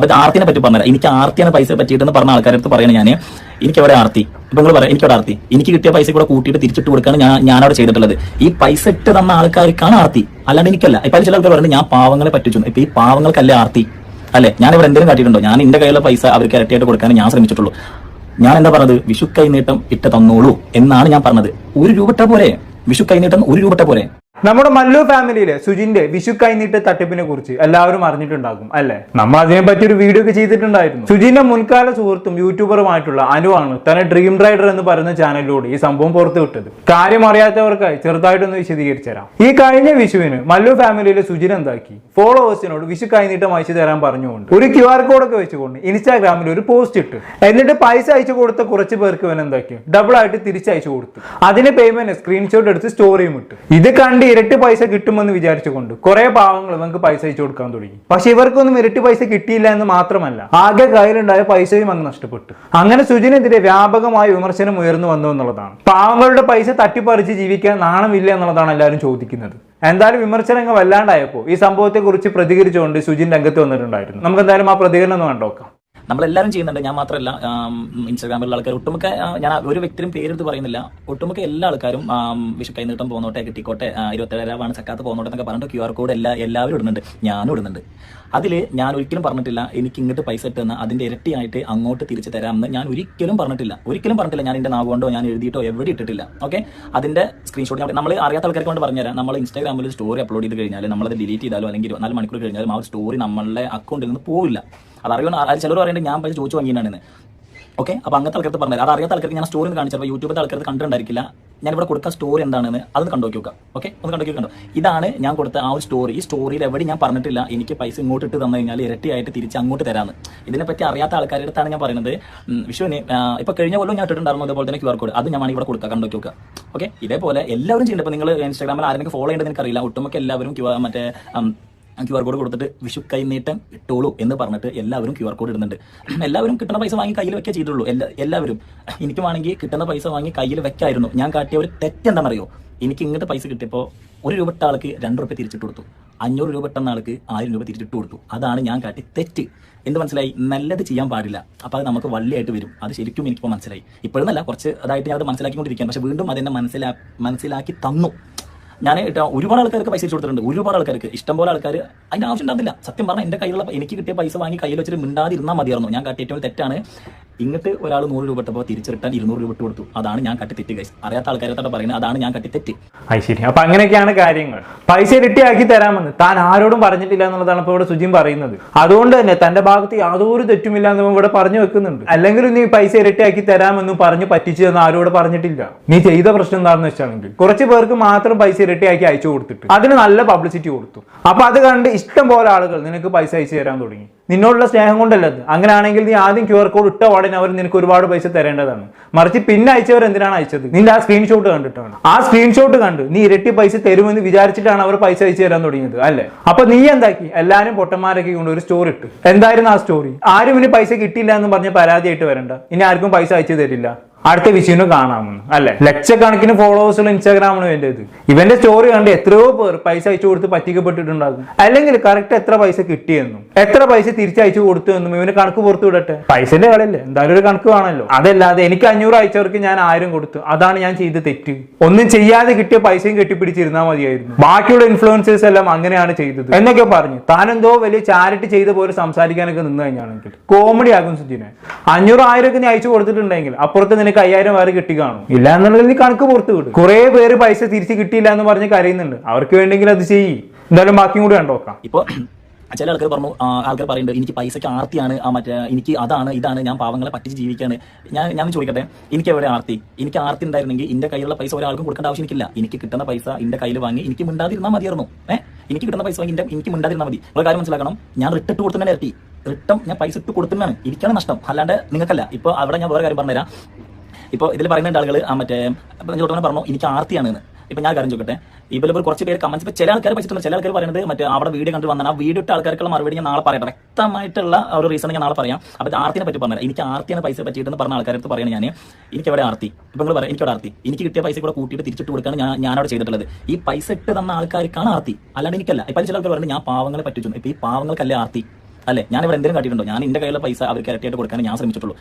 അപ്പൊ ആർത്തിനെ പറ്റി പറഞ്ഞുതരാം. എനിക്ക് ആർത്തിയാണ് പൈസ പറ്റിയിട്ടെന്ന് പറഞ്ഞ ആൾക്കാരുടെ അടുത്ത് ഞാൻ എനിക്ക് അവിടെ ആർത്തി. ഇപ്പൊ നിങ്ങൾ പറയാം എനിക്ക് അവിടെ ആർത്തി. എനിക്ക് കിട്ടിയ പൈസ കൂടെ കൂട്ടിയിട്ട് തിരിച്ചിട്ട് കൊടുക്കാണ് ഞാൻ ഞാനവിടെ ചെയ്തിട്ടുള്ളത്. ഈ പൈസ ഇട്ട് തന്ന ആൾക്കാർക്കാണ് ആർത്തി. അല്ലാണ്ട് എനിക്കല്ല. ഇപ്പൊ ചില ആൾക്കാർ പറയുന്നത് ഞാൻ പാവങ്ങളെ പറ്റിച്ചു. ഇപ്പൊ ഈ പാവങ്ങൾക്കല്ലേ ആർത്തി? അല്ലെ? ഞാൻ ഇവിടെ എന്തെങ്കിലും കാട്ടിയിട്ടുണ്ടോ? ഞാൻ എന്റെ കയ്യിലുള്ള പൈസ അവർക്ക് ഇരട്ടിയായിട്ട് കൊടുക്കാൻ ഞാൻ ശ്രമിച്ചിട്ടുള്ളൂ. ഞാൻ എന്താ പറഞ്ഞത്? വിഷു കൈനീട്ടം ഇട്ട് തന്നോളൂ എന്നാണ് ഞാൻ പറഞ്ഞത്. ഒരു രൂപട്ട പോലെ വിഷു കൈനീട്ടം ഒരു രൂപട്ട പോലെ നമ്മുടെ മല്ലു ഫാമിലിയിലെ സുജിന്റെ വിഷു കൈനീട്ട് തട്ടിപ്പിനെ കുറിച്ച് എല്ലാവരും അറിഞ്ഞിട്ടുണ്ടാകും അല്ലെ? നമ്മൾ അതിനെ പറ്റി ഒരു വീഡിയോ ഒക്കെ ചെയ്തിട്ടുണ്ടായിരുന്നു. സുജിന്റെ മുൻകാല സുഹൃത്തും യൂട്യൂബറുമായിട്ടുള്ള അനുവാണ് തന്നെ ഡ്രീം റൈഡർ എന്ന് പറയുന്ന ചാനലിലൂടെ ഈ സംഭവം പുറത്തു വിട്ടത്. കാര്യം അറിയാത്തവർക്കായി ചെറുതായിട്ടൊന്ന് വിശദീകരിച്ചു തരാം ഈ കഴിഞ്ഞ വിഷുവിന് മല്ലു ഫാമിലിയിലെ സുജിൻ എന്താക്കി? ഫോളോവേഴ്സിനോട് വിഷു കൈനീട്ടം അയച്ചു തരാൻ പറഞ്ഞുകൊണ്ട് ഒരു ക്യു ആർ കോഡൊക്കെ വെച്ചുകൊണ്ട് ഇൻസ്റ്റാഗ്രാമിൽ ഒരു പോസ്റ്റ് ഇട്ട്. എന്നിട്ട് പൈസ അയച്ചു കൊടുത്ത കുറച്ച് പേർക്ക് ഇവൻ എന്താക്കി? ഡബിൾ ആയിട്ട് തിരിച്ചയച്ചു കൊടുത്തു. അതിന് പേയ്മെന്റ് സ്ക്രീൻഷോട്ട് എടുത്ത് സ്റ്റോറിയും ഇട്ടു. ഇത് കണ്ട് ഇരട്ടി പൈസ കിട്ടുമെന്ന് വിചാരിച്ചുകൊണ്ട് കുറെ പാവങ്ങൾ ഇവർക്ക് പൈസ അയച്ചു കൊടുക്കാൻ തുടങ്ങി. പക്ഷെ ഇവർക്കൊന്നും ഇരട്ടി പൈസ കിട്ടിയില്ല എന്ന് മാത്രമല്ല ആകെ കയ്യിലുണ്ടായ പൈസയും അങ്ങ് നഷ്ടപ്പെട്ടു. അങ്ങനെ സുജിനെതിരെ വ്യാപകമായ വിമർശനം ഉയർന്നു വന്നു എന്നുള്ളതാണ്. പാവങ്ങളുടെ പൈസ തട്ടിപ്പറിച്ച് ജീവിക്കാൻ നാണമില്ല എന്നുള്ളതാണ് എല്ലാവരും ചോദിക്കുന്നത്. എന്തായാലും വിമർശനങ്ങൾ വല്ലാണ്ടായപ്പോൾ ഈ സംഭവത്തെക്കുറിച്ച് പ്രതികരിച്ചുകൊണ്ട് സുജിൻ രംഗത്ത് വന്നിട്ടുണ്ടായിരുന്നു. നമുക്ക് എന്തായാലും ആ പ്രതികരണം ഒന്ന് കണ്ടോക്കാം നമ്മളെല്ലാവരും ചെയ്യുന്നുണ്ട്. ഞാൻ മാത്രമല്ല ഇൻസ്റ്റാഗ്രാമിലുള്ള ആൾക്കാർ. ഒട്ടുമിക്ക ഞാൻ ഒരു വ്യക്തിയും പേരെടുത്ത് പറയുന്നില്ല. ഒട്ടുമിക്ക എല്ലാ ആൾക്കാരും വിഷു കൈനീട്ടം പോകുന്നോട്ടെ കിട്ടിക്കോട്ടെ ഇരുപത്തേഴ് രൂപയാണ് സക്കാത്ത് പോകുന്നോട്ടെ എന്നൊക്കെ പറഞ്ഞിട്ട് ക്യു ആർ കോഡ് എല്ലാ എല്ലാവരും ഇടുന്നുണ്ട്. ഞാനും ഇടുന്നുണ്ട്. അതിൽ ഞാൻ ഒരിക്കലും പറഞ്ഞിട്ടില്ല എനിക്ക് ഇങ്ങോട്ട് പൈസ ഇട്ടെന്ന് അതിന്റെ ഇരട്ടിയായിട്ട് അങ്ങോട്ട് തിരിച്ചു തരാമെന്ന് ഞാൻ ഒരിക്കലും പറഞ്ഞിട്ടില്ല. ഒരിക്കലും പറഞ്ഞിട്ടില്ല ഞാൻ എന്റെ നാവുകൊണ്ടോ ഞാൻ എഴുതിയിട്ടോ എവിടെ ഇട്ടിട്ടില്ല. ഓക്കെ അതിന്റെ സ്ക്രീൻഷോട്ട് നമ്മൾ അറിയാത്ത ആൾക്കാർക്ക് കൊണ്ട് പറഞ്ഞുതരാം. നമ്മൾ ഇൻസ്റ്റാഗ്രാമിൽ സ്റ്റോറി അപ്ലോഡ് ചെയ്ത് കഴിഞ്ഞാൽ നമ്മൾ അത് ഡിലീറ്റ് ചെയ്താലോ അല്ലെങ്കിൽ ഇരുപത്തിനാല് മണിക്കൂർ കഴിഞ്ഞാലും ആ സ്റ്റോറി നമ്മളുടെ അക്കൗണ്ടിൽ നിന്ന് പോവില്ല. അത് അറിയുന്ന അത് ചിലർ പറയുന്നത് ഞാൻ പൈസ ചോദിച്ചു വാങ്ങിയതാണെന്ന് ഓക്കെ അപ്പോൾ അങ്ങനത്തെ ആൾക്കാർക്ക് പറഞ്ഞത് അത് അറിയാത്ത ആൾക്കാർക്ക് ഞാൻ സ്റ്റോറി കാണിച്ചപ്പോൾ യൂട്യൂബിലെ ആൾക്കാർക്ക് കണ്ടിട്ടുണ്ടായിരിക്കില്ല. ഞാൻ ഇവിടെ കൊടുത്ത സ്റ്റോറി എന്താണെന്ന് അതൊന്ന് കണ്ടു നോക്കാം ഓക്കെ ഒന്ന് കണ്ടു കണ്ടോ? ഇതാണ് ഞാൻ കൊടുത്ത ആ ഒരു സ്റ്റോറി ഈ സ്റ്റോറിയിൽ എവിടെ ഞാൻ പറഞ്ഞിട്ടില്ല. എനിക്ക് പൈസ ഇങ്ങോട്ട് ഇട്ട് തന്നു കഴിഞ്ഞാൽ ഇരട്ടിയായിട്ട് തിരിച്ച് അങ്ങോട്ട് തരാമെന്ന് ഇതിനെപ്പറ്റി അറിയാത്ത ആൾക്കാരുടെ അടുത്താണ് ഞാൻ പറയുന്നത്. വിഷുവിന് ഇപ്പോൾ ഇപ്പൊ കഴിഞ്ഞ കൊല്ലം ഞാൻ ഇട്ടിട്ടുണ്ടായിരുന്നു അതുപോലെ തന്നെ ക്യു ആർ കോഡ് അത് ഞാൻ ഇവിടെ കൊടുക്കാം കണ്ടു നോക്കുക ഓക്കെ ഇതേപോലെ എല്ലാവരും ചെയ്യുന്നുണ്ട്. ഇപ്പോൾ നിങ്ങൾ ഇൻസ്റ്റാഗ്രാമിൽ ആരെങ്കിലും ഫോളോ ചെയ്യേണ്ടത് എനിക്കറിയില്ല. ഒട്ടുമൊക്കെ എല്ലാവരും ക്യു മറ്റേ ക്യു ആർ കോഡ് കൊടുത്തിട്ട് വിഷു കൈനീട്ടം ഇട്ടോളൂ എന്ന് പറഞ്ഞിട്ട് എല്ലാവരും ക്യു ആർ കോഡ് ഇടുന്നുണ്ട്. എല്ലാവരും കിട്ടുന്ന പൈസ വാങ്ങി കയ്യിൽ വെക്കേ ചെയ്തുള്ളൂ. എല്ലാ എല്ലാവരും. എനിക്ക് വേണമെങ്കിൽ കിട്ടുന്ന പൈസ വാങ്ങി കയ്യിൽ വെക്കായിരുന്നു. ഞാൻ കാട്ടിയ ഒരു തെറ്റെന്താണെന്നറിയോ എനിക്ക് ഇങ്ങോട്ട് പൈസ കിട്ടിയപ്പോൾ ഒരു രൂപ ഇട്ട ആൾക്ക് രണ്ട് റുപ്യ തിരിച്ചിട്ട് കൊടുത്തു. അഞ്ഞൂറ് രൂപ ഇട്ടുന്ന ആൾക്ക് ആയിരം രൂപ തിരിച്ചിട്ട് കൊടുത്തു. അതാണ് ഞാൻ കാട്ടി തെറ്റ്. എന്ത് മനസ്സിലായി? നല്ലത് ചെയ്യാൻ പാടില്ല. അപ്പോൾ അത് നമുക്ക് വള്ളിയായിട്ട് വരും. അത് ശരിക്കും എനിക്കിപ്പോൾ മനസ്സിലായി. ഇപ്പോഴൊന്നല്ല കുറച്ച് അതായിട്ട് ഞാൻ അത് മനസ്സിലാക്കിക്കൊണ്ടിരിക്കുകയാണ്. പക്ഷേ വീണ്ടും അതെന്നെ മനസ്സിലാ മനസ്സിലാക്കി തന്നു. ഞാൻ ഒരുപാട് ആൾക്കാർക്ക് പൈസ കൊടുത്തിട്ടുണ്ട്. ഒരുപാട് ആൾക്കാർക്ക്. ഇഷ്ടംപോലെ ആൾക്കാർ അതിന്റെ ആവശ്യം ഉണ്ടാവില്ല സത്യം പറഞ്ഞാൽ എന്റെ കയ്യിലുള്ള എനിക്ക് കിട്ടിയ പൈസ വാങ്ങി കയ്യിൽ വെച്ചിട്ട് മിണ്ടാതിരുന്നാൽ മതിയായിരുന്നു. ഞാൻ കാട്ടിയ ഏറ്റവും തെറ്റാണ് ഇങ്ങോട്ട് ഒരാൾ നൂറ് രൂപ ഇട്ടപ്പോൾ തിരിച്ചു റിട്ടേൺ ഇരുന്നൂറ് രൂപ ഇട്ട് കൊടുത്തു. അതാണ് ഞാൻ കട്ടി തെറ്റ് ഗൈസ് അറിയാത്ത ആൾക്കാരെ പറയുന്നത് അതാണ് ഞാൻ കട്ടി തെറ്റ്. അത് ശരി. അപ്പൊ അങ്ങനെയൊക്കെയാണ് കാര്യങ്ങൾ. പൈസ ഇരട്ടിയാക്കി തരാമെന്ന്. താൻ ആരോടും പറഞ്ഞിട്ടില്ല എന്നുള്ളതാണ് ഇപ്പൊ ഇവിടെ സുജിൻ പറയുന്നത്. അതുകൊണ്ട് തന്നെ തന്റെ ഭാഗത്ത് യാതൊരു തെറ്റുമില്ല എന്ന് ഇവിടെ പറഞ്ഞു വെക്കുന്നുണ്ട്. അല്ലെങ്കിൽ നീ പൈസ ഇരട്ടിയാക്കി തരാമെന്നും പറഞ്ഞു പറ്റിച്ചു എന്ന് ആരോട് പറഞ്ഞിട്ടില്ല. നീ ചെയ്ത പ്രശ്നം എന്താണെന്ന് വെച്ചാണെങ്കിൽ കുറച്ച് പേർക്ക് മാത്രം പൈസ ഇരട്ടിയാക്കി അയച്ചു കൊടുത്തിട്ട് അതിന് നല്ല പബ്ലിസിറ്റി കൊടുത്തു. അപ്പൊ അത് കണ്ട് ഇഷ്ടം പോലെ ആളുകൾ നിനക്ക് പൈസ അയച്ചു തരാൻ തുടങ്ങി. നിന്നോടുള്ള സ്നേഹം കൊണ്ടല്ലത് അങ്ങനെയാണെങ്കിൽ നീ ആദ്യം ക്യു ആർ കോഡ് ഇട്ട ഉടനെ അവർ നിനക്ക് ഒരുപാട് പൈസ തരേണ്ടതാണ്. മറിച്ച് പിന്നെ അയച്ചവർ എന്തിനാണ് അയച്ചത്? നിന്റെ ആ സ്ക്രീൻഷോട്ട് കണ്ടിട്ടാണ്. ആ സ്ക്രീൻഷോട്ട് കണ്ട് നീ ഇരട്ടി പൈസ തരുമെന്ന് വിചാരിച്ചിട്ടാണ് അവർ പൈസ അയച്ചു തരാൻ തുടങ്ങിയത് അല്ലേ? അപ്പൊ നീ എന്താക്കി? എല്ലാരും പൊട്ടന്മാരൊക്കെ കൊണ്ട് ഒരു സ്റ്റോറി ഇട്ട്. എന്തായിരുന്നു ആ സ്റ്റോറി ആരും ഇനി പൈസ കിട്ടിയില്ല എന്ന് പറഞ്ഞ് പരാതിയായിട്ട് വരണ്ട. ഇനി ആർക്കും പൈസ അയച്ചു തരില്ല. അടുത്ത വിഷുവിന് കാണാമെന്ന് അല്ലെ? ലക്ഷക്കണക്കിന് ഫോളോവേഴ്സുള്ള ഇൻസ്റ്റാഗ്രാമാണ് വേണ്ടത് ഇവന്റെ സ്റ്റോറി കണ്ട് എത്രയോ പേർ പൈസ അയച്ചു കൊടുത്ത് പറ്റിക്കപ്പെട്ടിട്ടുണ്ടാകും. അല്ലെങ്കിൽ കറക്റ്റ് എത്ര പൈസ കിട്ടിയെന്നും എത്ര പൈസ തിരിച്ചയച്ചു കൊടുത്തു എന്നും ഇവന് കണക്ക് പുറത്തു വിടട്ടെ. പൈസന്റെ കളിയല്ലേ എന്തായാലും ഒരു കണക്ക് വേണമല്ലോ. അതല്ലാതെ എനിക്ക് അഞ്ഞൂറ് അയച്ചവർക്ക് ഞാൻ ആയിരം കൊടുത്തു. അതാണ് ഞാൻ ചെയ്ത തെറ്റ്. ഒന്നും ചെയ്യാതെ കിട്ടിയ പൈസയും കെട്ടിപ്പിടിച്ചിരുന്നാൽ മതിയായിരുന്നു. ബാക്കിയുള്ള ഇൻഫ്ലുവൻസേഴ്സ് എല്ലാം അങ്ങനെയാണ് ചെയ്തത്. എന്നൊക്കെ പറഞ്ഞു താനെന്തോ വലിയ ചാരിറ്റി ചെയ്ത പോലെ സംസാരിക്കാനൊക്കെ നിന്ന് കഴിഞ്ഞാണെങ്കിൽ കോമഡി ആകും സുജിനെ. അഞ്ഞൂറ് ആയിരം ഒക്കെ നീ അയച്ചു കൊടുത്തിട്ടുണ്ടെങ്കിൽ അപ്പുറത്ത് നിനക്ക് അയ്യായിരം വേറെ കിട്ടി കാണും. ഇല്ല എന്നുള്ളത് കണക്ക് പുറത്ത് വിടും. കുറെ പേര് പൈസ തിരിച്ച് കിട്ടിയില്ല എന്ന് പറഞ്ഞ് കരയുന്നുണ്ട്. അവർക്ക് വേണ്ടെങ്കിൽ അത് ചെയ്യ്. എന്തായാലും ബാക്കിയും കൂടി കണ്ടോക്കാം ഇപ്പൊ ചില ആൾക്കാർ പറഞ്ഞു ആൾക്കാർ പറയുന്നുണ്ട് എനിക്ക് പൈസക്ക് ആർത്തിയാണ് ആ മറ്റേ എനിക്ക് അതാണ് ഇതാണ് ഞാൻ പാവങ്ങളെ പറ്റിച്ച് ജീവിക്കാണ്. ഞാൻ ഞാൻ ചോദിക്കട്ടെ എനിക്ക് എവിടെ ആർത്തി? എനിക്ക് ആർത്തി ഉണ്ടായിരുന്നെങ്കിൽ എന്റെ കയ്യിലുള്ള പൈസ ഒരാൾക്കും കൊടുക്കേണ്ട ആവശ്യം എനിക്കില്ല എനിക്ക് കിട്ടുന്ന പൈസ എന്റെ കയ്യിൽ വാങ്ങി എനിക്ക് മിണ്ടാതിരുന്നാൽ മതിയായിരുന്നു. ഏഹ് എനിക്ക് കിട്ടുന്ന പൈസ വാങ്ങി എനിക്ക് മിണ്ടാതിരുന്നാൽ മതി. നിങ്ങൾ കാര്യം മനസ്സിലാക്കണം ഞാൻ റിട്ടിട്ട് കൊടുത്തന്നെ ഇരട്ടി റിട്ടം ഞാൻ പൈസ ഇട്ട് കൊടുക്കുന്നതാണ് എനിക്കാണ് നഷ്ടം. അല്ലാണ്ട് നിങ്ങൾക്കല്ല. ഇപ്പോൾ അവിടെ ഞാൻ വേറെ കാര്യം പറഞ്ഞുതരാം. ഇപ്പോൾ ഇതിൽ പറയുന്ന ആളുകൾ ആ മറ്റേ ചോട്ടവനെ പറഞ്ഞു എനിക്ക് ആർത്തിയാണെന്ന് ഇപ്പൊ ഞാൻ കാര്യം ചോദിക്കട്ടെ? ഇപ്പോൾ ഇപ്പോൾ കുറച്ച് പേര് കമന്റ്സ് ഇപ്പൊ ചില ആൾക്കാർ വെച്ചിട്ടുണ്ട് ചില ആൾക്കാർ പറയുന്നത് മറ്റേ അവിടെ വീഡിയോ കണ്ടു വന്നാൽ ആ വീഡിയോ ഇട്ട ആൾക്കാർക്കുള്ള മറുപടി ഞാൻ നാളെ പറയട്ടെ. വ്യക്തമായിട്ടുള്ള ഒരു റീസൺ ഞാൻ നാളെ പറയാം. അപ്പോൾ ആർത്തിനെ പറ്റി പറഞ്ഞത് എനിക്ക് ആർത്തിയാണ് പൈസ പറ്റിയിട്ടെന്ന് പറഞ്ഞ ആൾക്കാരടുത്ത് പറയണേ ഞാൻ എനിക്ക് എവിടെ ആർത്തി. ഇപ്പൊ നിങ്ങൾ പറയാം എനിക്ക് അവിടെ ആർത്തി. എനിക്ക് കിട്ടിയ പൈസ കൂടെ കൂട്ടിയിട്ട് തിരിച്ചിട്ട് കൊടുക്കാണ് ഞാൻ ഞാനവിടെ അവിടെ ചെയ്തിട്ടുള്ളത്. ഈ പൈസ ഇട്ട് തന്ന ആൾക്കാർക്കാണ് ആർത്തി. അല്ലാണ്ട് എനിക്കല്ല. ഇപ്പൊ ചില ആൾക്കാർ പറയുന്നത് ഞാൻ പാവങ്ങളെ പറ്റിച്ചു ഇപ്പൊ ഈ പാവങ്ങൾക്കല്ലേ ആർത്തി. അല്ലെ? ഞാൻ ഇവിടെ എന്തെങ്കിലും കാട്ടിയിട്ടുണ്ടോ? ഞാൻ എന്റെ കയ്യിലുള്ള പൈസ അവർക്ക് ഇരട്ടിയായിട്ട് കൊടുക്കാൻ ഞാൻ ശ്രമിച്ചിട്ടുള്ളൂ.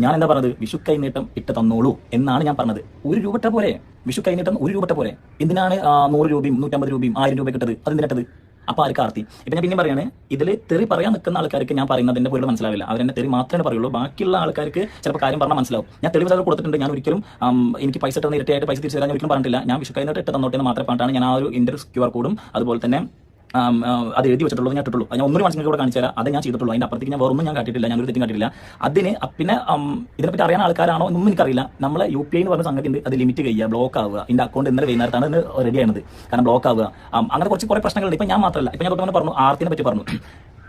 ഞാൻ എന്താ പറഞ്ഞത്? വിഷു കൈനീട്ടം ഇട്ട് തന്നോളൂ എന്നാണ് ഞാൻ പറഞ്ഞത്. ഒരു രൂപ പോലെ. വിഷു കൈനീട്ടം ഒരു രൂപ പോലെ. എന്തിനാണ് നൂറ് രൂപയും നൂറ്റമ്പത് രൂപയും ആയിരം രൂപ കിട്ടത് അതെന്തിനിട്ടത് അപ്പൊ ആർക്ക് ആർത്തി ഇപ്പൊ ഞാൻ പിന്നെ പറയാണ് ഇതിൽ തെറി പറയാൻ നിൽക്കുന്ന ആൾക്കാർക്ക് ഞാൻ പറയുന്നത് പറയുന്നതിന്റെ പോലും മനസ്സിലാവില്ല. അവരെന്നെ തെറി മാത്രമേ പറയുള്ളൂ. ബാക്കിയുള്ള ആൾക്കാർക്ക് ചിലപ്പോൾ കാര്യം പറഞ്ഞാൽ മനസ്സിലാവും. ഞാൻ തെളിവ് ചിലപ്പോൾ കൊടുത്തിട്ടുണ്ട്. ഞാൻ ഒരിക്കലും എനിക്ക് പൈസ ഇട്ടുന്ന ഇരട്ടിയായിട്ട് പൈസ തിരിച്ചു തരാൻ ഒരിക്കലും പറഞ്ഞിട്ടില്ല. ഞാൻ വിഷു കൈനീട്ടം ഇട്ട് തന്നോട്ടെന്ന് മാത്രമേ പറഞ്ഞിട്ടാണ് ഞാൻ ആ ഒരു ഇന്റർ ക്യു ആർ കോഡും അതുപോലെ തന്നെ അത് എഴുതി വെച്ചിട്ടുള്ളൂ ഞാൻ ഇട്ടിട്ടുള്ളൂ. ഞാൻ ഒന്നൊരു മനസ്സിലേക്ക് കൂടെ കാണിച്ചു തരാം അത് ഞാൻ ചെയ്തിട്ടുള്ളൂ. അതിന്റെ അപ്പുറത്തേക്ക് ഞാൻ വേറൊന്നും ഞാൻ കാട്ടിട്ടില്ല ഞാൻ ഒരു തെറ്റും കാട്ടിട്ടില്ല അതിന് പിന്നെ ഇതിനെപ്പറ്റി അറിയാൻ ആൾക്കാരാണോ എന്നൊന്നും എനിക്കറിയില്ല. നമ്മൾ യു പി ഐ എന്ന് പറഞ്ഞ സംഗതി ഉണ്ട് അത് ലിമിറ്റ് കഴിയുക ബ്ലോക്ക് ആവുക. ഇതിന്റെ അക്കൗണ്ട് ഇന്നലെ വൈകുന്നേരത്താണ് റെഡി ആയത്. കാരണം ബ്ലോക്ക് ആവുക. അങ്ങനെ കുറച്ച് കുറെ പ്രശ്നങ്ങളുണ്ട്. ഇപ്പൊ ഞാൻ മാത്രമല്ല ഇപ്പൊ ഞാൻ പറഞ്ഞു ആർത്തിനെ പറ്റി പറഞ്ഞു.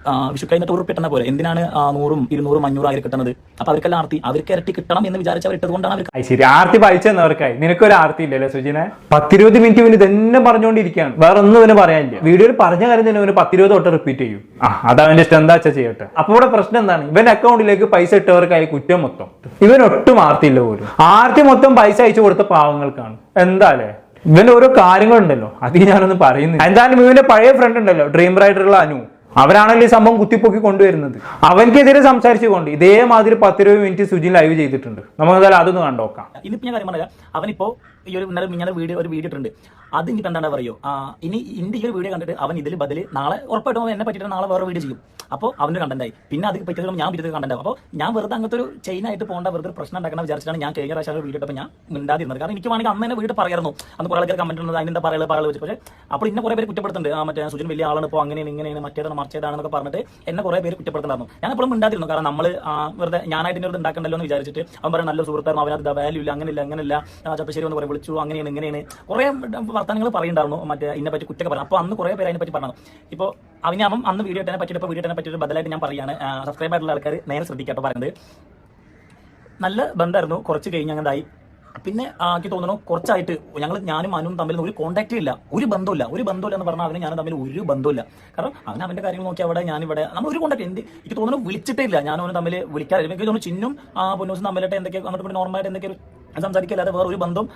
ആ, വിഷു കഴിഞ്ഞിട്ട് ഉറുപ്പ് കിട്ടുന്ന പോലെ എന്തിനാണ് നൂറും ഇരുന്നൂറും അഞ്ഞൂറും ആയിരം കിട്ടുന്നത്? അപ്പൊ അവർക്കെല്ലാം ആർത്തി അവർക്ക് ഇരട്ടി കിട്ടണം എന്ന് വിചാരിച്ച് അവർ ഇട്ടതുകൊണ്ടാണ് അവർ അത് ശരി. ആർത്തി വായിച്ചെന്നവർക്കായി നിനക്കൊരു ആർത്തി ഇല്ലല്ലേ സുജിനെ? പത്തിരുപത് മിനിറ്റ് ഇവന് തന്നെ പറഞ്ഞുകൊണ്ടിരിക്കുകയാണ്. വേറെ ഒന്നും ഇവന് പറയാനില്ല. വീഡിയോയിൽ പറഞ്ഞ കാര്യം തന്നെ ഇവന് പത്തിരുപത് തൊട്ട് റിപ്പീറ്റ് ചെയ്യും. ആ അവന്റെ ഇഷ്ടം. എന്താ വെച്ചാൽ ചെയ്യട്ടെ? അപ്പൊ ഇവിടെ പ്രശ്നം എന്താണ്? ഇവന്റെ അക്കൗണ്ടിലേക്ക് പൈസ ഇട്ടവർക്കായി കുറ്റം മൊത്തം. ഇവൻ ഒട്ടും ആർത്തിയില്ല പോലും. ആർത്തി മൊത്തം പൈസ അയച്ചു കൊടുത്ത പാവങ്ങൾക്കാണ്. എന്താലേ ഇവന്റെ ഓരോ കാര്യങ്ങളുണ്ടല്ലോ. അത് ഞാനൊന്നും പറയുന്നില്ല. എന്തായാലും ഇവന്റെ പഴയ ഫ്രണ്ട് ഉണ്ടല്ലോ. ഡ്രീം റൈഡറുള്ള അനു. അവരാണല്ലോ ഈ സംഭവം കുത്തിപ്പൊക്കി കൊണ്ടുവരുന്നത്? അവൻക്കെതിരെ സംസാരിച്ചുകൊണ്ട് ഇതേമാതിരി പത്തിരുപത് മിനിറ്റ് സുജിൻ ലൈവ് ചെയ്തിട്ടുണ്ട്. നമുക്ക് അതൊന്ന് കണ്ടോക്കാം. ഇനിയിപ്പോ ഞാൻ അവനിപ്പോ ഈ ഒരു ഇന്നലെ വീഡിയോ ഒരു വീഡിയോ ഇട്ടുണ്ട് അത് ഇനിയിപ്പോ എന്താ പറയോ ആ, ഇനി ഇന്റെ ഈ ഒരു വീഡിയോ കണ്ടിട്ട് അവൻ ഇതിൽ ബദൽ നാളെ ഉറപ്പായിട്ടും എന്നെ പറ്റിയിട്ട് നാളെ വേറെ വീഡിയോ ചെയ്യും. അപ്പോൾ അവന്റെ കണ്ടന്റായി പിന്നെ അത് പറ്റിയത് ഞാൻ പറ്റിയത് കണ്ടന്റ് അപ്പോൾ ഞാൻ വെറുതെ അങ്ങനത്തെ ഒരു ചെയിൻ ആയിട്ട് പോകേണ്ട വെറുതെ ഒരു പ്രശ്നം ഉണ്ടാക്കണം വിചാരിച്ചിട്ടാണ് ഞാൻ കഴിഞ്ഞ പ്രാവശ്യം വീഡിയോ ഞാൻ മിണ്ടാതിരുന്നത്. കാരണം എനിക്ക് വേണമെങ്കിൽ അന്ന് വീട് പറയായിരുന്നു. അന്ന് കുറെ ആൾക്കാർ കമന്റ് ഉണ്ട് അതിന്റെ പറയുക പറയുക വെച്ച്. പക്ഷേ അപ്പോൾ ഇന്നെ കുറെ പേര് കുറ്റപ്പെടുത്തുന്നുണ്ട്. മറ്റേ സുജിൻ വലിയ ആളാണ് ഇപ്പോൾ അങ്ങനെയാണ് ഇങ്ങനെയാണ് മറ്റേതാണ് മറിച്ചേതാണെന്നൊക്കെ പറഞ്ഞിട്ട് എന്നെ കുറെ പേര് കുറ്റപ്പെടുത്തുന്നുണ്ടായിരുന്നു. ഞാൻ എപ്പോഴും മിണ്ടാതിരുന്നു. കാരണം നമ്മൾ വെറുതെ ഞാനായിട്ട് ഇനി ഉണ്ടാക്കണ്ടല്ലോ എന്ന് വിചാരിച്ചിട്ട് അവൻ പറയും നല്ല സുഹൃത്തായിരുന്നു അവനത് വാല്യൂ ഇല്ല അങ്ങനെയില്ല അങ്ങനെയില്ല. ചപ്പശ്ശേരി എന്ന് പറയും വിളിച്ചു അങ്ങനെയാണ് ഇങ്ങനെയാണ്. കുറെ വർത്തമാനങ്ങൾ പറയുണ്ടായിരുന്നു മറ്റേ ഇതിനെ പറ്റി കുറ്റൊക്കെ പറഞ്ഞു. അപ്പോൾ അന്ന് കുറേ പേര് അതിനെ പറ്റി പറഞ്ഞു ഇപ്പോൾ അവനാമം അന്ന് വീഡിയോ ഇട്ടതിനെ പറ്റിയിട്ട് വീഡിയോ ഇട്ടതിനെ പറ്റിയിട്ട് ബദലായിട്ട് ഞാൻ പറയുകയാണ് സബ്സ്ക്രൈബ് ആയിട്ടുള്ള ആൾക്കാർ നേരെ ശ്രദ്ധിക്കാട്ടോ പറയുന്നത്. നല്ല ബന്ധമായിരുന്നു. കുറച്ച് കഴിഞ്ഞ് അങ്ങതായി പിന്നെ എനിക്ക് തോന്നുന്നു കുറച്ചായിട്ട് ഞങ്ങൾ ഞാനും അനുവും തമ്മിൽ ഒരു കോൺടാക്റ്റും ഇല്ല. ഒരു ബന്ധമില്ല ഒരു ബന്ധമില്ല എന്ന് പറഞ്ഞാൽ അവന് ഞാനും തമ്മിൽ ഒരു ബന്ധമില്ല കാരണം അവൻ അവന്റെ കാര്യങ്ങൾ നോക്കി അവിടെ ഞാനിവിടെ നമ്മൾ ഒരു കോൺടാക്ട് എന്ത് എനിക്ക് തോന്നുന്നു വിളിച്ചിട്ടേ ഇല്ല. ഞാനും തമ്മിൽ വിളിക്കാറില്ല. എനിക്ക് തോന്നുന്നു ചിന്നും പൊന്നൂസും തമ്മിലായിട്ട് എന്തൊക്കെ അങ്ങോട്ട് നോർമലായിട്ട് എന്തൊക്കെ സംസാരിക്കല്ലാതെ വേറെ ഒരു ബന്ധം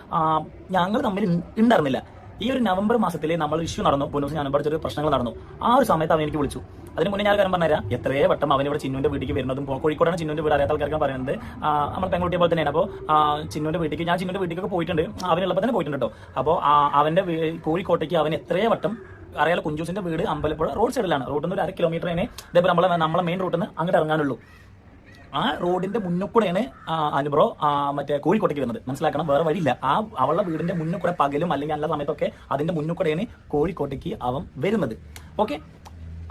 ഞങ്ങൾ തമ്മിൽ ഉണ്ടായിരുന്നില്ല ഈ ഒരു നവംബർ മാസത്തിൽ നമ്മൾ ഇഷ്യൂ നടന്നു. പൊന്നൂസ് ഞാൻ പഠിച്ചൊരു പ്രശ്നങ്ങൾ നടന്നു. ആ ഒരു സമയത്ത് അവൻ എനിക്ക് വിളിച്ചു. അതിന് മുന്നേ ഞാൻ കാര്യം പറഞ്ഞുതരാം. എത്രയേ വട്ടം അവൻ ഇവിടെ ചിന്നുവിന്റെ വീട്ടിലേക്ക് വരുന്നതും കോഴിക്കോടാണ് ചിന്നുവിന്റെ വീട്. അറിയാത്ത ആൾക്കാർക്ക് പറയുന്നത്. നമ്മൾ പെൺകുട്ടിയെ പോലെ തന്നെയാണ്. അപ്പോൾ ചിന്നുവിന്റെ വീട്ടിലേക്ക് ഞാൻ ചിന്നുവിന്റെ വീട്ടിലേക്ക് പോയിട്ടുണ്ട്. അവനുള്ളപ്പോൾ തന്നെ പോയിട്ടുണ്ട് കേട്ടോ. അപ്പോൾ അവന്റെ കോഴിക്കോട്ടേക്ക് അവൻ എത്രയേ വട്ടം അറിയാലോ കുഞ്ചൂസിന്റെ വീട് അമ്പലപ്പുഴ റോഡ് സൈഡിലാണ്. റോഡിൽ നിന്ന് ഒരു അര കിലോമീറ്റർ തന്നെ ഇതേപോലെ നമ്മളെ നമ്മളെ മെയിൻ റൂട്ടിൽ നിന്ന് അങ്ങോട്ട് ഇറങ്ങാനുള്ളൂ. ആ റോഡിന്റെ മുന്നിൽ കൂടെയാണ് ആ അനുബ്രോ മറ്റേ കോഴിക്കോട്ടേക്ക് വരുന്നത്. മനസ്സിലാക്കണം വേറെ വഴിയില്ല. ആ അവളുടെ വീടിന്റെ മുന്നിൽ കൂടെ പകലും അല്ലെങ്കിൽ നല്ല സമയത്തൊക്കെ അതിന്റെ മുന്നിൽ കൂടെയാണ് കോഴിക്കോട്ടേക്ക് അവൻ വരുന്നത്. ഓക്കെ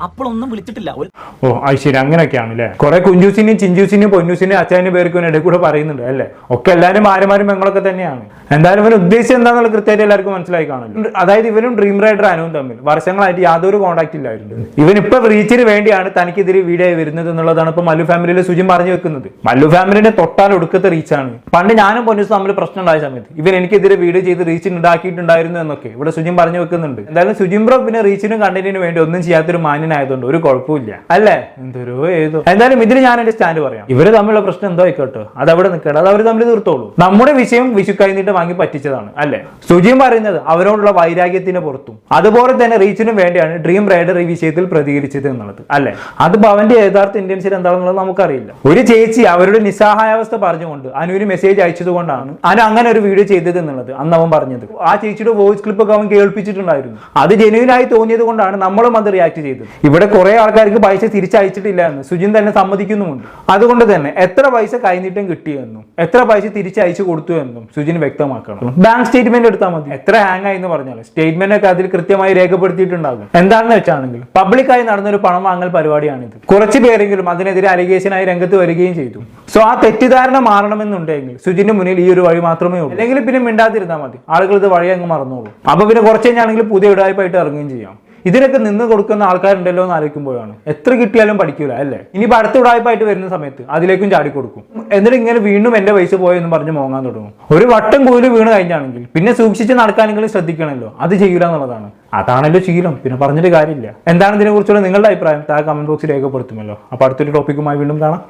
അപ്പോഴൊന്നും വിളിച്ചിട്ടില്ല. ഒരു ഓ അത് അങ്ങനെയൊക്കെയാണ് അല്ലേ കുറെ കുഞ്ചൂസിനെയും ചിഞ്ചൂസിനെയും പൊന്നൂസിനെയും അച്ഛന്റെ പേർക്കും ഇടയിൽ കൂടെ പറയുന്നുണ്ട് അല്ലേ? ഒക്കെ എല്ലാവരും ആരുമാരും പെങ്ങളൊക്കെ തന്നെയാണ്. എന്തായാലും ഇവൻ ഉദ്ദേശിച്ചത് എന്താണെന്നുള്ള കൃത്യമായിട്ട് എല്ലാവർക്കും മനസ്സിലായി കാണുമല്ലോ അതായത് ഇവനും ഡ്രീം റൈഡർ അനുവും തമ്മിൽ വർഷങ്ങളായിട്ട് യാതൊരു കോൺടാക്ട് ഇല്ലായിരുന്നു. ഇവൻ ഇപ്പൊ റീച്ചിന് വേണ്ടിയാണ് തനിക്കെതിരെ വീഡിയോ വരുന്നത് എന്നുള്ളതാണ് ഇപ്പൊ മല്ലു ഫാമിലിയിലെ സുജിൻ പറഞ്ഞു വെക്കുന്നത്. മല്ലു ഫാമിലിന്റെ തൊട്ടാൽ ഒടുക്കത്തെ റീച്ചാണ് പണ്ട് ഞാനും പൊന്നൂസ് തമ്മിൽ പ്രശ്നം ഉണ്ടായ സമയത്ത് ഇവൻ എനിക്കെതിരെ വീഡിയോ ചെയ്ത് റീച്ചിന് ഉണ്ടാക്കിയിട്ടുണ്ടായിരുന്നു എന്നൊക്കെ ഇവിടെ സുജിൻ പറഞ്ഞു വെക്കുന്നുണ്ട്. എന്തായാലും സുജിൻ ബ്രോ പിന്നെ റീച്ചിനും കണ്ടന്റിനും വേണ്ടി ഒന്നും ചെയ്യാത്തൊരു മാന്യനായതുകൊണ്ട് ഒരു കുഴപ്പമില്ല അല്ലേ? എന്തൊരു ഏതോ. എന്തായാലും ഇതിന് ഞാൻ എന്റെ സ്റ്റാൻഡ് പറയാം. ഇവർ തമ്മിലുള്ള പ്രശ്നം എന്തോ ആയിക്കോട്ടെ. അത് അവിടെ നിൽക്കട്ടെ. അത് അവർ തമ്മിൽ തീർത്തോളൂ. നമ്മുടെ വിഷയം വിശുക്കായി വാങ്ങി പറ്റിച്ചതാണ് അല്ലേ? സുജിയും പറയുന്നത് അവരോടുള്ള വൈരാഗ്യത്തിന് പുറത്തും. അതുപോലെ തന്നെ റീച്ചിനും വേണ്ടിയാണ് ഡ്രീം റൈഡർ ഈ വിഷയത്തിൽ പ്രതികരിച്ചത് എന്നുള്ളത് അല്ലേ? അത് അവന്റെ യഥാർത്ഥ ഇന്റൻഷൻ എന്താണെന്നുള്ളത് നമുക്കറിയില്ല. ഒരു ചേച്ചി അവരുടെ നിസ്സഹായാവസ്ഥ പറഞ്ഞുകൊണ്ട് അനുവിന് മെസ്സേജ് അയച്ചത് കൊണ്ടാണ് അനു അങ്ങനെ ഒരു വീഡിയോ ചെയ്തത് എന്നുള്ളത് അന്ന് അവൻ പറഞ്ഞത്. ആ ചേച്ചിയുടെ വോയിസ് ക്ലിപ്പ് ഒക്കെ അവൻ കേൾപ്പിച്ചിട്ടുണ്ടായിരുന്നു. അത് ജെനുവിനായി തോന്നിയത് കൊണ്ടാണ് നമ്മളും അത് റിയാക്ട് ചെയ്തത്. ഇവിടെ കുറെ ആൾക്കാർക്ക് പൈസ തിരിച്ചയച്ചിട്ടില്ല എന്ന് സുജിൻ തന്നെ സമ്മതിക്കുന്നുമുണ്ട്. അതുകൊണ്ട് തന്നെ എത്ര പൈസ കൈനീട്ടം കിട്ടിയെന്നും എത്ര പൈസ തിരിച്ചയച്ചു കൊടുത്തു എന്നും സുജിൻ വ്യക്തമാക്കണം ബാങ്ക് സ്റ്റേറ്റ്മെന്റ് എടുത്താൽ മതി. എത്ര ഹാങ് ആയി എന്ന് പറഞ്ഞാൽ സ്റ്റേറ്റ്മെന്റ് ഒക്കെ അതിൽ കൃത്യമായി രേഖപ്പെടുത്തിയിട്ടുണ്ടാകും. എന്താണെന്ന് വെച്ചാണെങ്കിൽ പബ്ലിക്കായി നടന്നൊരു പണം വാങ്ങൽ പരിപാടിയാണിത്. കുറച്ച് പേരെങ്കിലും അതിനെതിരെ അലിഗേഷനായി രംഗത്ത് വരികയും ചെയ്തു. സോ ആ തെറ്റിദ്ധാരണ മാറണമെന്നുണ്ടെങ്കിൽ സുജിന്റെ മുന്നിൽ ഈ ഒരു വഴി മാത്രമേ ഉള്ളൂ. അല്ലെങ്കിൽ പിന്നെ മിണ്ടാതിരുന്നാൽ മതി. ആളുകൾ ഇത് വഴി അങ്ങ് മറന്നോളൂ. അപ്പൊ പിന്നെ കുറച്ച് കഴിഞ്ഞാണെങ്കിൽ പുതിയ ഇടായ്പായിട്ട് ഇറങ്ങുകയും ചെയ്യാം. ഇതിനൊക്കെ നിന്ന് കൊടുക്കുന്ന ആൾക്കാരുണ്ടല്ലോ എന്ന് ആലോചിക്കുമ്പോഴാണ്. എത്ര കിട്ടിയാലും പഠിക്കൂല അല്ലേ? ഇനി അടുത്ത ഉടായ്പായിട്ട് വരുന്ന സമയത്ത് അതിലേക്കും ചാടി കൊടുക്കും. എന്നിട്ട് ഇങ്ങനെ വീണ്ടും എന്റെ പൈസ പോയെന്ന് പറഞ്ഞ് മോങ്ങാൻ തുടങ്ങും. ഒരു വട്ടം കൂലി വീണ് കഴിഞ്ഞാണെങ്കിൽ പിന്നെ സൂക്ഷിച്ച് നടക്കാനെങ്കിലും ശ്രദ്ധിക്കണമല്ലോ. അത് ചെയ്യൂല എന്നുള്ളതാണ്. അതാണല്ലോ ശീലം. പിന്നെ പറഞ്ഞിട്ട് കാര്യമില്ല. എന്താണ് ഇതിനെ കുറിച്ചുള്ള നിങ്ങളുടെ അഭിപ്രായം? താഴെ കമന്റ് ബോക്സിൽ രേഖപ്പെടുത്തുമല്ലോ. അപ്പൊ അടുത്തൊരു ടോപ്പിക്കുമായി വീണ്ടും കാണാം.